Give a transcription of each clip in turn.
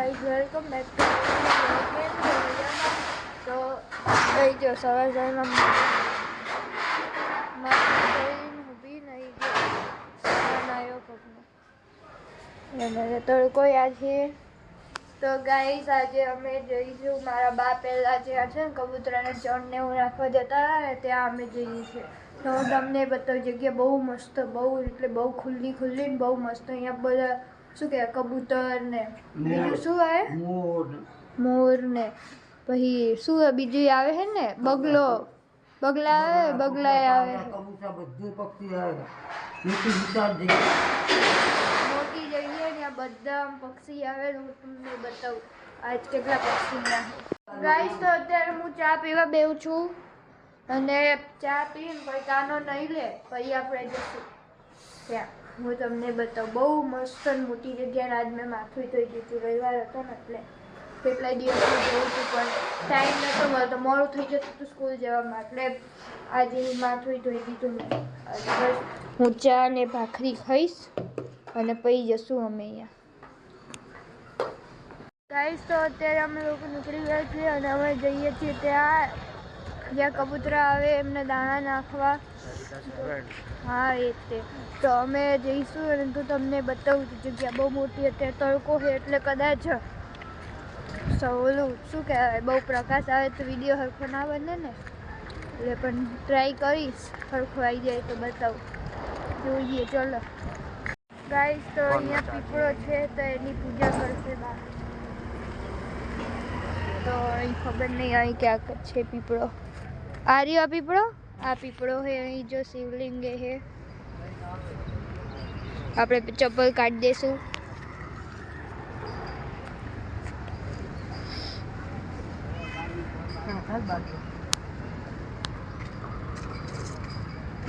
Guys welcome back to તો થઈ ગયો સવાર સવારમાં ઊભી નહીં ગયો અને તડકો યાદ છે તો ગાઈસ આજે અમે જઈશું મારા બા પહેલાં જ્યાં છે ને કબૂતરાને ચણને એવું રાખવા જતા હતા ને ત્યાં અમે જઈએ છીએ તો હું તમને બતાવું જગ્યા બહુ મસ્ત બહુ એટલે બહુ ખુલ્લી ખુલ્લી ને બહુ મસ્ત અહીંયા બધા શું કહેવાય કબૂતર ને. બીજું શું આવે? મોર. મોર ને. પછી શું બીજું આવે છે ને? બગલો બગલા. આવે. બગલા આવે કબૂતર બધું પક્ષી આવે. મોટી જઈ મોટી જગ્યાએ ત્યાં બધા પક્ષી આવે હું તમને બતાવું. આજ કેટલા પક્ષી ના. ગાઈસ તો અત્યારે હું ચા પીવા બેહું છું. અને ચા પીને પછી કાનો નહીં લે. પછી આપણે જશું ત્યાં. હું તમને બતાવું, બહુ મસ્ત મોટી જગ્યા આજ મેં માથું ધોઈ દીધું રવિવાર હતો ને એટલે કેટલાય દિવસ જવું હતું પણ ટાઈમ નહોતો મળતો. મોડું થઈ જતું હતું સ્કૂલ જવામાં, એટલે આજે માથું ધોઈ દીધું મેં. હું ચા ને ભાખરી ખાઈશ અને પછી જશું અમે અહીંયા. ગાઈસ તો અત્યારે અમે લોકો નીકળી ગયા છીએ અને અમે જઈએ છીએ ત્યાં. જ્યાં કબૂતરા આવે એમને દાણા નાખવા. હા એ તે. તો અમે જઈશું અને તો તમને બતાવું છું જગ્યા બહુ મોટી અત્યારે તડકો છે એટલે કદાચ સ- શું કહેવાય બહુ પ્રકાશ આવે તો વીડિયો હરખો ના બને ને. એટલે પણ ટ્રાય કરીશ હરખો આવી જાય તો બતાવું. જોઈએ ચલો. ગાઈસ તો અહીંયા પીપળો છે તો એની પૂજા કરશે બા. તો અહીં ખબર નહીં અહીં ક્યાંક છે પીપળો. રહ્યો આ પીપળો આ પીપળો છે અહીં જો શિવલિંગ છે આપણે ચપ્પલ કાઢી દઈશું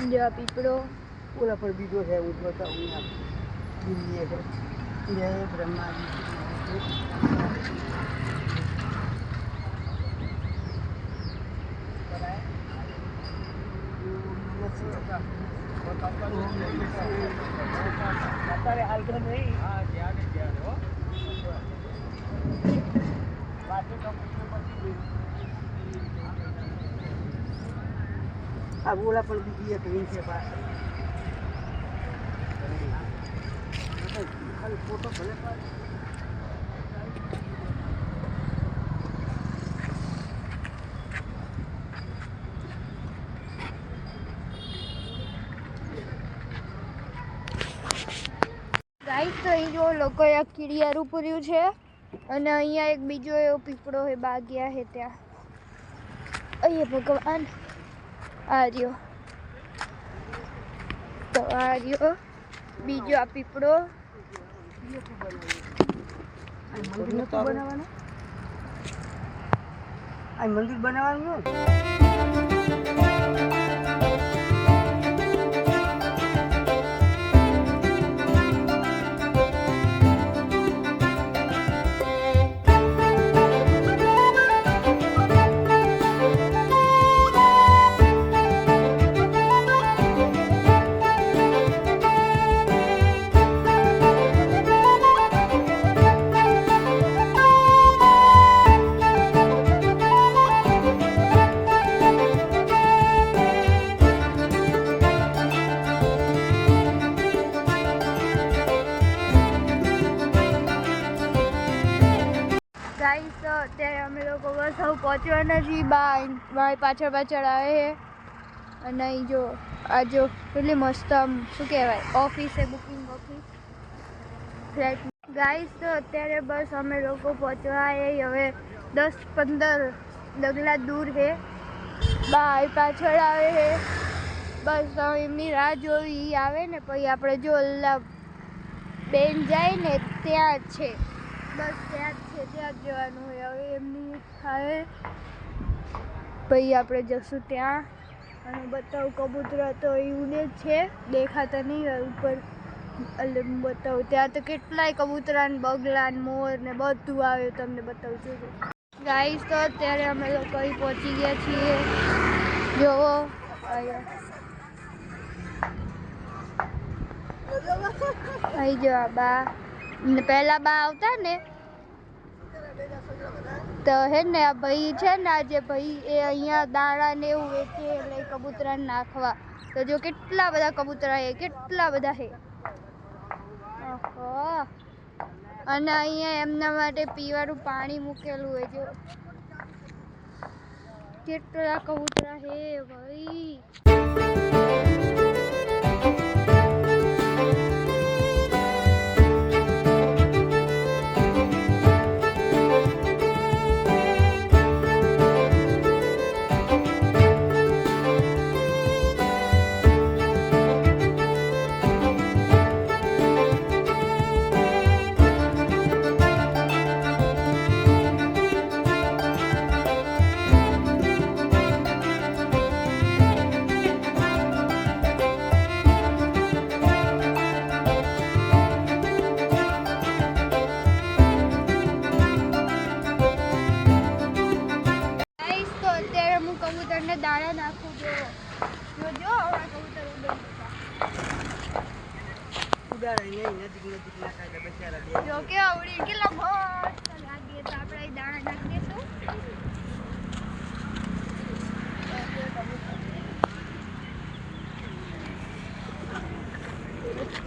જો આ પીપળો ઓલા પર બીજો છે હું બતાવું દિલ્હી છે જય બ્રહ્માજી અત્યારે હાલ તો નહીં આ બોલા પણ બીજી એક રીંગ છે ખાલી ફોટો ભલે ગાઈસ તો અહીં જો લોકોએ આ કીડિયારું પૂર્યું છે અને અહીંયા એક બીજો એવો પીપળો હે, બાગ્યા હે ત્યાં. અહીંયા ભગવાન. આ રહ્યો. તો આ રહ્યો બીજો આ પીપળો. બનાવવાનું? આ મંદિર બનાવવાનું પાછળ પાછળ આવે છે. અને અહીં જો, આ જો કેટલી મસ્ત આમ, શું કહેવાય office booking office flat guys તો અત્યારે બસ અમે લોકો પહોંચવા આવ્યા હવે દસ પંદર ડગલા દૂર છે. બાય પાછળ આવે છે. બસ હવે એમની રાહ જોવી આવે ને, પછી આપણે જો બેન જાય ને, ત્યાં જ છે. બસ ત્યાં જ છે, ત્યાં જ જવાનું હોય હવે એમની થાય પછી આપણે જશું ત્યાં. અને બતાવું, કબૂતરા તો એ જ છે, દેખાતા નહીં ઉપર. એટલે બતાવું, ત્યાં તો કેટલાય કબૂતરા ને બગલા મોર ને બધું આવે તમને બતાવું છું. ગાઈસ તો અત્યારે અમે લોકો પહોંચી ગયા છીએ. જોવો આવી અહીં જો બા. પહેલા બા આવતા ને? તો હે ને આ ભાઈ છે ને આ જે ભાઈ એ અહીંયા દાણા ને એવું વેચે એટલે કબૂતરા નાખવા. તો જો કેટલા બધા કબૂતરા હે, કેટલા બધા હે. અને અહીંયા એમના માટે પીવાનું પાણી મૂકેલું હોય જો. કેટલા કબૂતરા હે ભાઈ.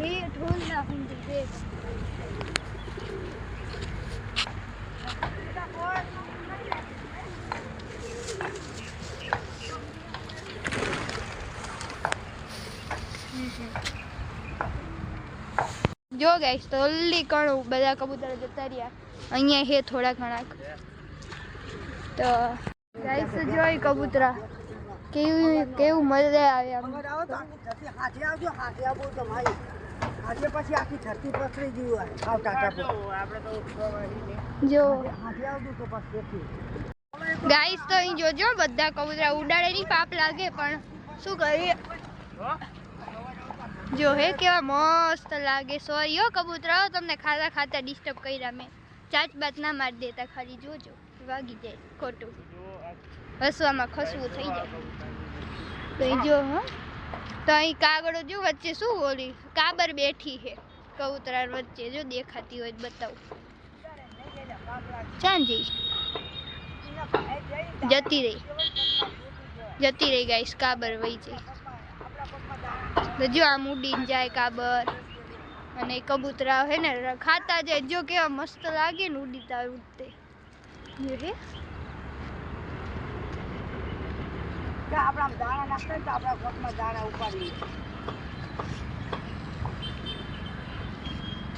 ઠી hold નાખું છું દેખ જો ગાઈસ તો ઓલી કણું બધા કબૂતર જતા રહ્યા. અહીંયા હે થોડા ઘણા તો ગાઈસ જોઈ કબૂતરા. કેવું કેવું મજા આવે આમ. હાથે પછી આખી ધરતી પથરી ગયું હોય આવ. ટાટા જો. આજે આવજો તો પછી ગાઈસ તો અહીં જોજો બધા કબૂતરા ઉડાડે ની પાપ લાગે પણ શું કરીએ? જો હે કેવા મસ્ત લાગે. સોરી હો કબૂતરા તમને ખાતા ખાતા ડિસ્ટર્બ કર્યા મેં. ચાચ બાત ના મારી દેતા ખાલી જોજો. વાગી જાય ખોટું. હસવામાં ખસવું થઈ જાય. તો અહીં જો હા. તો અહીં કાગડો જો વચ્ચે શું ઓલી કાબર બેઠી છે કબૂતરા વચ્ચે, જો દેખાતી હોય બતાવું. ચાંજી જતી રહી. જતી રહી ગઈ કાબર વહી જઈ તો જો આમ ઉડીને જાય કાબર. અને કબૂતરા હે ને ખાતા જાય, જો કેવા મસ્ત લાગે ને ઉડીતા ઉડતે. હે કે આપણા દાણા નાખતા તો આપણા કોટમાં દાણા ઉપાડી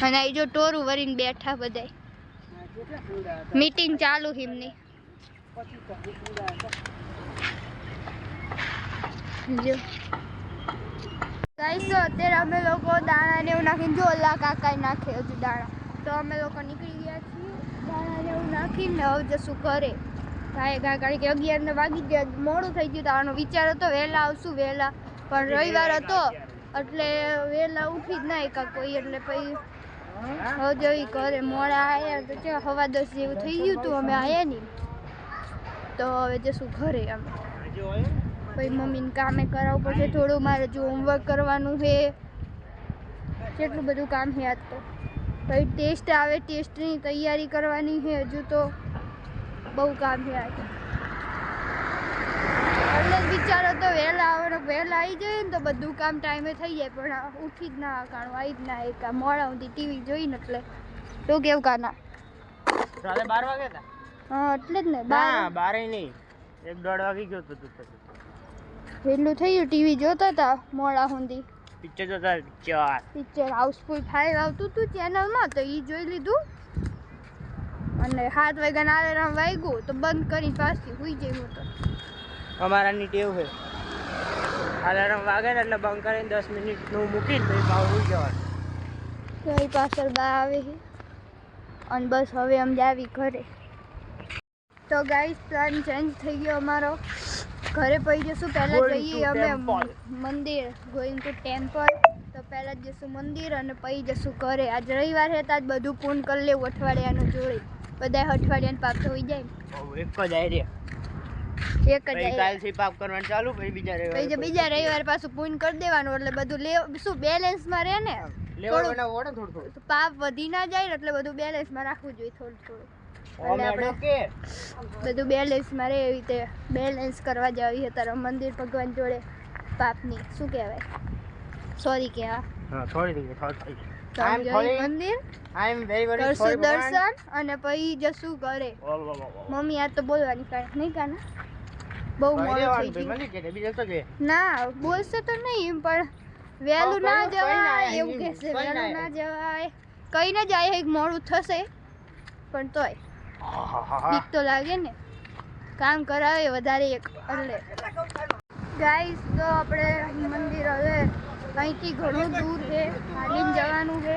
અને એ જો ટોરું વરીને બેઠા હતા? મીટિંગ ચાલુ હિમની જો. ગાઈસ અત્યારે અમે લોકો દાણા ને એવું નાખીને જો ઓલા કાકાએ નાખે હજુ દાણા. તો અમે લોકો નીકળી ગયા છીએ દાણા ને એવું નાખીને હવે જશું ઘરે. ભાઈ કારણ કે અગિયાર ને વાગી ગયા મોડું થઈ ગયું તો આનો વિચાર હતો વહેલા આવશું વહેલા. પણ રવિવાર હતો એટલે વહેલા ઉઠી જ ના એકા કોઈ એટલે પછી હવે જોઈ ઘરે મોડા આવ્યા તો છે હવા દસ જેવું થઈ ગયું હતું અમે આવ્યા નહીં. તો હવે જશું ઘરે અમે પછી મમ્મીને કામે કરાવવું પડશે થોડું મારે જો હોમવર્ક કરવાનું છે. કેટલું બધું કામ છે આજ તો. પછી ટેસ્ટ આવે ટેસ્ટની તૈયારી કરવાની છે હજુ તો. બહુ કામ છે આજ એટલે વિચારો તો વહેલા આવવાનો વહેલા આવી જાય ને તો બધું કામ ટાઈમે થઈ જાય પણ ઉઠી જ ના કાણું આવી જ ના એક. આ મોડા સુધી ટીવી જોઈને એટલે. તો કેવું કાના? રાતે બાર વાગે હતા હા એટલે જ ને બાર. બારે નહીં. એક દોઢ વાગી ગયો તો તું એટલું થઈ ગયું ટીવી જોતા હતા મોડા સુધી? પિક્ચર જોતા પિક્ચર પિક્ચર હાઉસફુલ ફાઈવ આવતું હતું ચેનલમાં તો એ જોઈ લીધું. અને સાત વાગ્યાના આલારામ વાગ્યું તો બંધ કરી પાછી સુઈ જઈ હું તો. અમારાની ટેવ છે. અલાર્મ વાગે ને એટલે બંધ કરીને દસ મિનિટનું મૂકીને પછી પાછું સુઈ જવાનું. એ પાછળ બા આવે છે અને બસ હવે અમે જાવી ઘરે. તો ગાઈસ પ્લાન ચેન્જ થઈ ગયો અમારો. ઘરે પડી જશું પહેલાં જઈએ અમે મંદિર. ગોઈંગ ટુ ટેમ્પલ તો પહેલાં જશું મંદિર અને પછી જશું ઘરે. આજ રવિવાર હતા જ આજ બધું પૂર્ણ કરી લેવું અઠવાડિયાનું જોડે. બધા અઠવાડિયાનું પાપ થઈ જાય. ને બહુ એક જ આઈડિયા એક જ કાલથી પાપ કરવાનું ચાલુ પછી બીજા રવિવાર પાછું પૂન કરી દેવાનું એટલે બધું લે શું બેલેન્સમાં રહે ને? થોડું- તો પાપ વધી ના જાય એટલે બધું બેલેન્સમાં રાખવું જોઈએ થોડું થોડું આપણે બધું બેલેન્સ મારે એવી રીતે બેલેન્સ કરવા જાવી તારા મંદિર ભગવાન જોડે. પાપની શું કહેવાય? સોરી કહેવા હા. થોડી તો આમ જઈ મંદિર. આઈ એમ વેરી વેરી કરશું દર્શન અને પછી જશું ઘરે મમ્મી આ તો બોલવાની કાંઈ નહીં કાના બહુ મોડું થઈ ગયું. મંદિર કે બીજું તો કે. ના બોલશે તો નહીં પણ વહેલું ના જવાય એવું કહેશે. વહેલું ના જવાય. કઈ ના જાય એક મોડું થશે પણ તોય. બીક તો લાગે ને. કામ કરાવે વધારે એક એટલે ગાઈસ તો આપણે મંદિર હવે અહીંથી ઘણું દૂર છે. હાલીને જવાનું છે.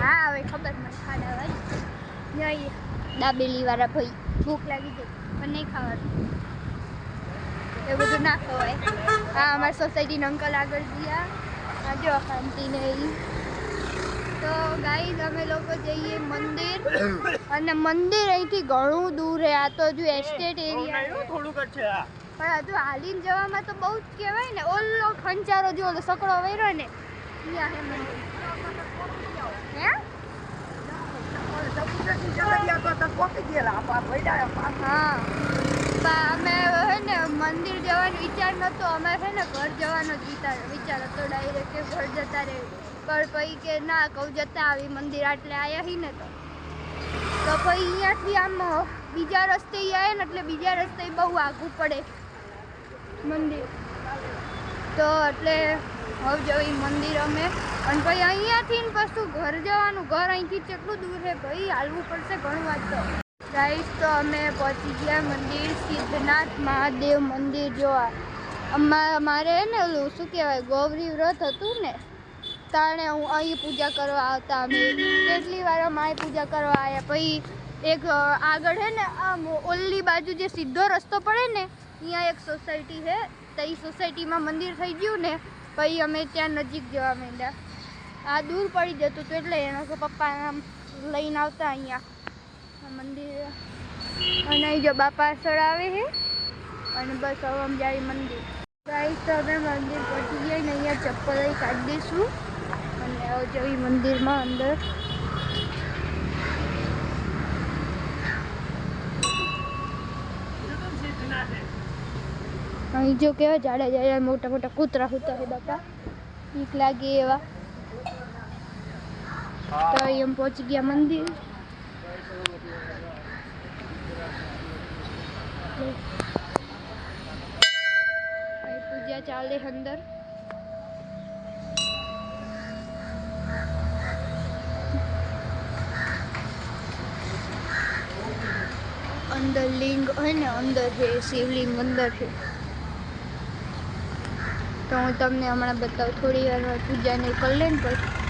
હા, હવે ખબર મને ખાડા ભાઈ જઈએ. દાબેલી વાળા ભાઈ. ભૂખ લાગી ગઈ. પણ નહીં ખાવાનું. એ બધું ના ખવાય. હા, અમારી સોસાયટીના અંકલ આગળ ગયા. જો શાંતિને નહીં તો ગાઈઝ અમે લોકો જઈએ મંદિર. અને મંદિર અહીંથી ઘણું દૂર છે. આ તો હજુ એસ્ટેટ એરિયા થોડુંક છે આ પણ હજુ હાલીને જવામાં તો બહુ જ કહેવાય ને, ઓલો ખંચારો જે ઓલો સકડો વૈરો ને અમે હે ને મંદિર જવાનો વિચાર નહોતો અમે છે ને ઘર જવાનો જ વિચાર વિચાર હતો ડાયરેક્ટ ઘર જતા રહે. પણ પછી કે ના, કહું જતા આવી મંદિર આટલે આવ્યા હી ને તો. તો પછી અહીંયાથી આમ બીજા રસ્તે આવે ને એટલે બીજા રસ્તે બહુ આગું પડે. મંદિર. તો એટલે હવે જવી મંદિર અમે. અને પછી અહીંયાથી ને પાછું ઘર જવાનું. ઘર અહીંથી કેટલું દૂર છે ભાઈ, હાલવું પડશે ઘણું વાત તો. ગાઈસ તો અમે પહોંચી ગયા મંદિર સિદ્ધનાથ મહાદેવ મંદિર જોવા. અમા, મારે ને ઓલું શું કહેવાય, ગૌરી વ્રત હતું ને, તાણે હું અહીં પૂજા કરવા આવતા અમે. કેટલી વાર અમે અહીં પૂજા કરવા આવ્યા પછી એક આગળ હે ને, આમ ઓલી બાજુ જે સીધો રસ્તો પડે ને અહીંયા એક સોસાયટી છે. તો એ સોસાયટીમાં મંદિર થઈ ગયું ને, પછી અમે ત્યાં નજીક જવા માંડ્યા. આ દૂર પડી જતું હતું એટલે એના તો પપ્પા લઈને આવતા અહીંયા. મંદિર અને અહીં જો બાપા ચડાવે છે. અને બસ હવે અમે જાય મંદિર. ગાઈસ તો અમે મંદિર પહોંચી ગયા ને, અહીંયા ચપ્પલ કાઢી દઈશું. અને હવે જવી મંદિરમાં અંદર. અહીં જો કેવા જાડા જાડા મોટા મોટા કૂતરા હોતા છે બાપા. બીક લાગે એવા. તો અહીં અમે પહોંચી ગયા મંદિર. અહીં પૂજા ચાલે અંદર. અંદર લિંગ હોય ને અંદર છે શિવલિંગ અંદર છે તો હું તમને હમણાં બતાવું થોડી વારમાં પૂજાને કરી લે પછી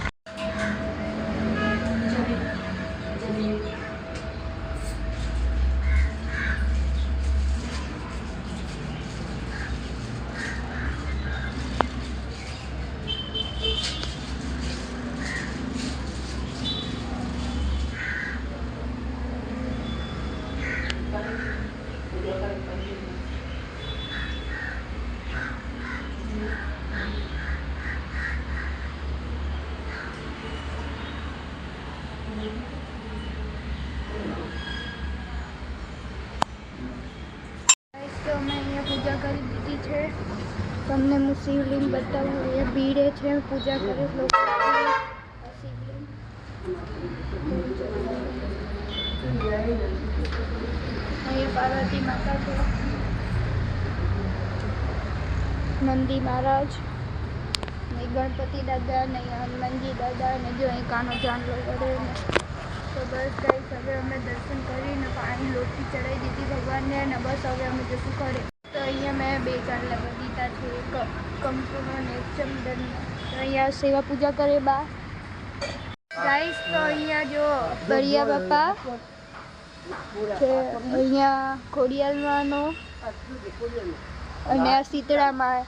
Guys, તો અમે અહીંયા પૂજા કરી દીધી છે તમને હું શિવલિંગ બતાવું અહીંયા ભીડે છે, પૂજા કરે, લોકો અહીંયા પાર્વતી માતા છે. નંદી મહારાજ, ને ગણપતિ દાદા, ને હનુમાનજી દાદા, ને જો અહીં કાનો ચાંદલો કરે તો બસ ગાઈસ, હવે અમે દર્શન કરીને પાણી લોટી ચડાવી દીધી ભગવાનને, અને બસ હવે અમે જશું ઘરે. તો અહીંયા મેં બે કરી દીધા છે. કંકુનો અને એક અહીંયા સેવા પૂજા કરે બા. ગાઈસ તો અહીંયા જો બરિયા બાપા છે. અહીંયા ખોડિયાલમાંનો અને આ શીતળામાં.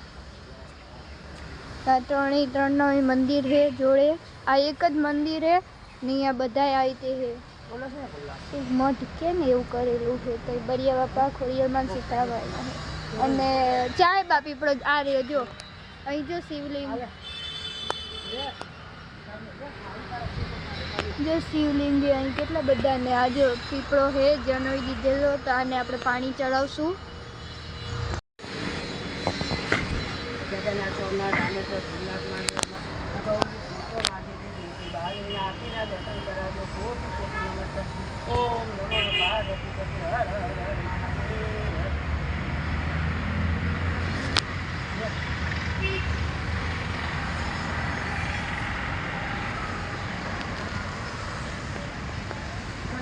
આ ત્રણેય ત્રણનો મંદિર છે જોડે. આ એક જ મંદિર છે ને અહીંયા બધાય આવી તે છે. મઠ કે ને એવું કરેલું છે? તો બરિયા બાપા ખોડિયારમાં સીતાભાઈ અને ચાય બા પીપળો આ રહ્યો જો. અહીં જો શિવલિંગ. જો શિવલિંગ અહીં કેટલા બધા ને આ જો પીપળો છે જનોઈ દીધેલો તો આને આપણે પાણી ચડાવશું. જગન્નાથ સોમનાથ રામેશ્વર સોમનાથ આરતીના દર્શન કરાવજો કોટી કોટી નમસ્કાર ઓમ નમો પાર્વતી પતિ હર હર હર મહાદેવ પણ આ ઘર પછી જવાનું આ બધું બીજું વસ્તુ છે. થોડો થોડો જૂનો મોટો છે બહુ મોટો છે ઓલો પડી ગયો અહીંયા જ્યાં તમે જોઈ પાડે વડ છે વડ કાળી વડમાં શું શક્તિ ન હોય ચિત્રમાં બ્રહ્મા વિષ્ણુ હોય તો શું શક્તિ હોય અહીં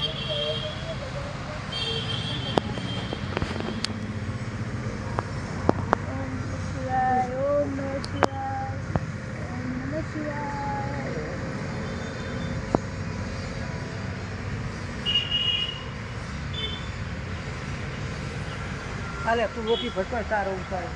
તો અહીંયા ઓમ શિવાય ઓમ નમઃ શિવાય ઓમ નમઃ શિવાય હાલે તું રોટી ભટકો તારો ઉતારો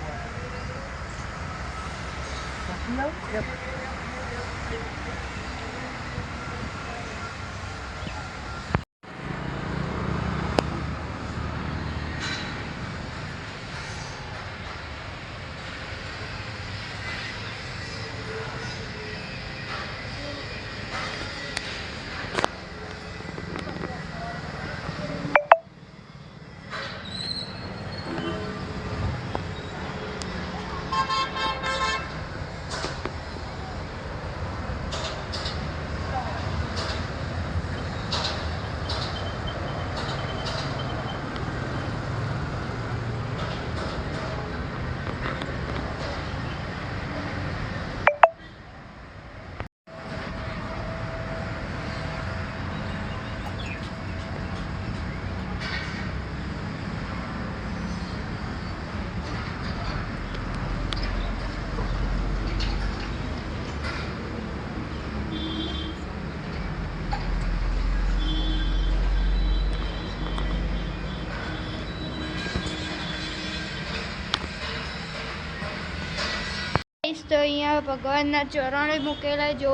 Guys તો અહીંયા ભગવાનના ચરણે મૂકેલા જો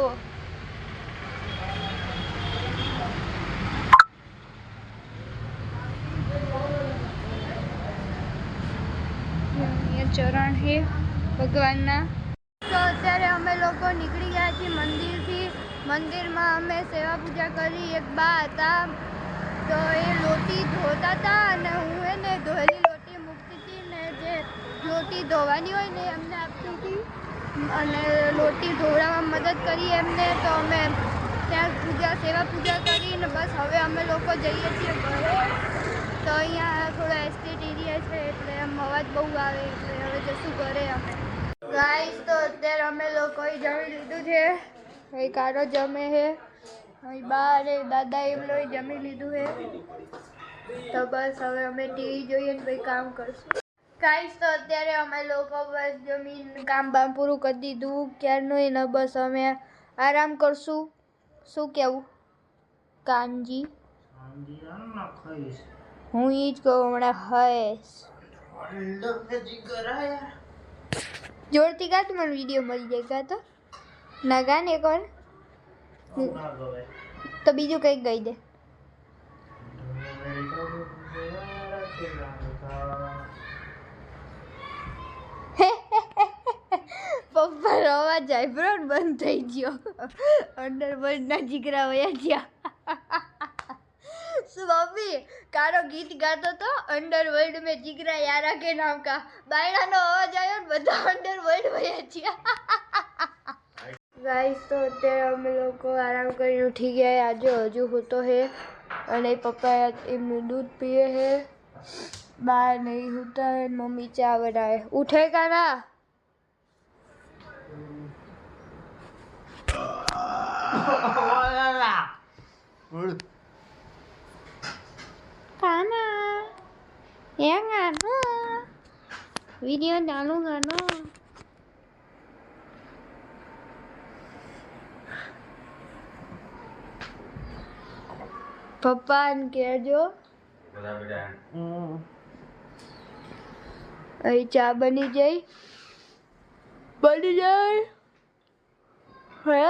ચરણ હે ભગવાનના. તો અત્યારે અમે લોકો નીકળી ગયા છીએ મંદિરથી. મંદિરમાં અમે સેવા પૂજા કરી, એક બા હતા. તો એ લોટી ધોતા હતા અને હું એને ધોયેલી લોટી મૂકતી હતી ને જે લોટી ધોવાની હોય ને એમને આપતી હતી. અને લોટી ધોવડાવવામાં મદદ કરી એમને, તો અમે ત્યાં પૂજા, સેવા પૂજા કરીને બસ હવે અમે લોકો જઈએ છીએ ઘરે. તો અહીંયા થોડો એસ્ટેટ એરિયા છે, એટલે આમ અવાજ બહુ આવે, એટલે હવે જશું ઘરે અમે. ગાઈસ તો અત્યારે અમે લોકોએ જમી લીધું છે. એ કારો જમે છે અહીં બા અને દાદા એમલોએ જમી લીધું છે તો બસ હવે અમે ટીવી જોઈએ ને ભાઈ કામ કરશું. ગાઈસ, તો અત્યારે અમે લોકો બસ જમીન કામ બામ પૂરું કરી દીધું. ક્યારનું એને બસ અમે આરામ કરશું. શું કેવું? કાનજી? હું એ જ કહું, હમણાં હઈશ જોરથી ગા તો મને વીડિયો મળી જાય ગા તો? ના ગા ને કોણ? તો બીજું કંઈક ગઈ દે પપ્પા રવા જાય બ્રો બંધ થઈ ગયો અંડરવર્લ્ડના જીગરા વયા ગયા શું મમ્મી કારો ગીત ગાતો તો અંડરવર્લ્ડ મેં જીગરા યારા કે નામ કા બાયણાનો અવાજ આવ્યો ને બધા અંડરવર્લ્ડ વયા ગયા ગાઈસ તો અત્યારે અમે લોકો આરામ કરીને ઉઠી ગયા આજે હજુ હોતો હે અને પપ્પા એમનું દૂધ પીએ હે બા નહીં હોતા હે મમ્મી ચા બનાવે. ઉઠે કા ના કાના એ ગાનો વીડિયો ચાલુ ગાનો પપ્પાને કહેજો હમ. અહીં ચા બની જાય બની જાય હે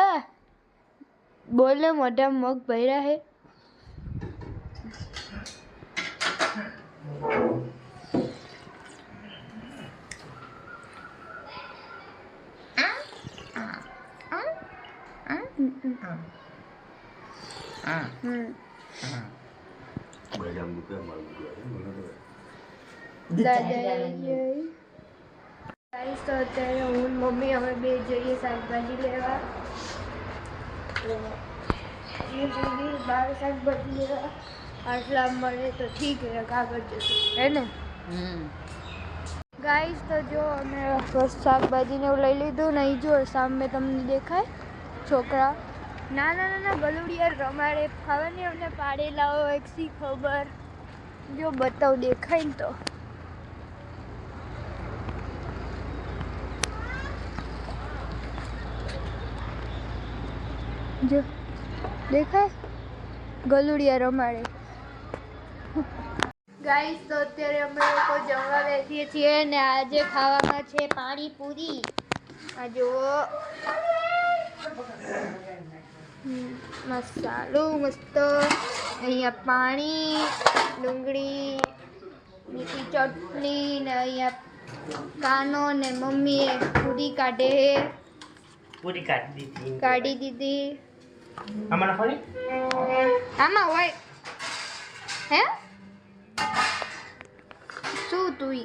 બોલે મોટા મગ ભર્યા હે. દાદા તો અત્યારે હું મમ્મી અમે બે જઈએ શાકભાજી લેવા. શાકભાજી લેવા આટલા મળે તો ઠીક હે કાગળ જશે હે ને તો જો અમે શાકભાજીને એવું લઈ લીધું ને જો સામે તમને દેખાય, છોકરા. ના ના ના ગલુડિયા રમાડે ખાવાની અમને પાડેલા હોય સી ખબર. જો બતાવ, દેખાય ને તો. જો દેખાય? ગલુડિયા રમાડે. ગાઈસ તો અત્યારે અમે લોકો જમવા બેસીએ છીએ ને આજે ખાવામાં છે પાણીપુરી. આ જુઓ. મસાલો મસ્ત અહીંયા પાણી ડુંગળી મીઠી ચટણી ને અહીંયા કાનો ને મમ્મીએ પૂરી કાઢે. પૂરી કાઢી દીધી. કાઢી દીધી. આમાં ફરી આમાં હોય હે શું તું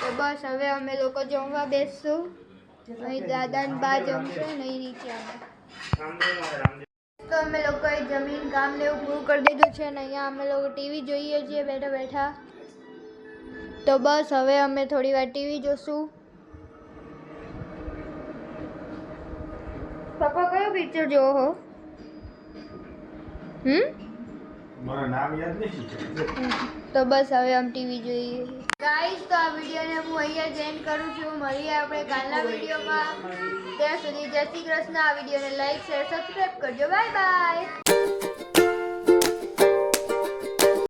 તો બસ હવે અમે લોકો જમવા બેસશું. અહીં દાદા ને બા જમશે ને અહીં નીચે અમે. તો અમે લોકોએ જમીન કામ ને એવું પૂરું કરી દીધું છે ને અહીંયા અમે લોકો ટીવી જોઈએ છીએ, બેઠા બેઠા. તો બસ હવે અમે થોડી વાર ટીવી જોશું. પપ્પા કયો પિક્ચર જોવો હો? હમ? મારા નામ યાદ નથી તો બસ હવે આમ ટીવી જોઈએ. ગાઈસ તો આ વિડીયોને હું અહીંયા જ એન્ડ કરું છું. મળીએ આપણે કાલના વિડીયોમાં. ત્યાં સુધી જય શ્રી કૃષ્ણ. આ વિડીયોને લાઈક શેર સબસ્ક્રાઈબ કરજો. Bye bye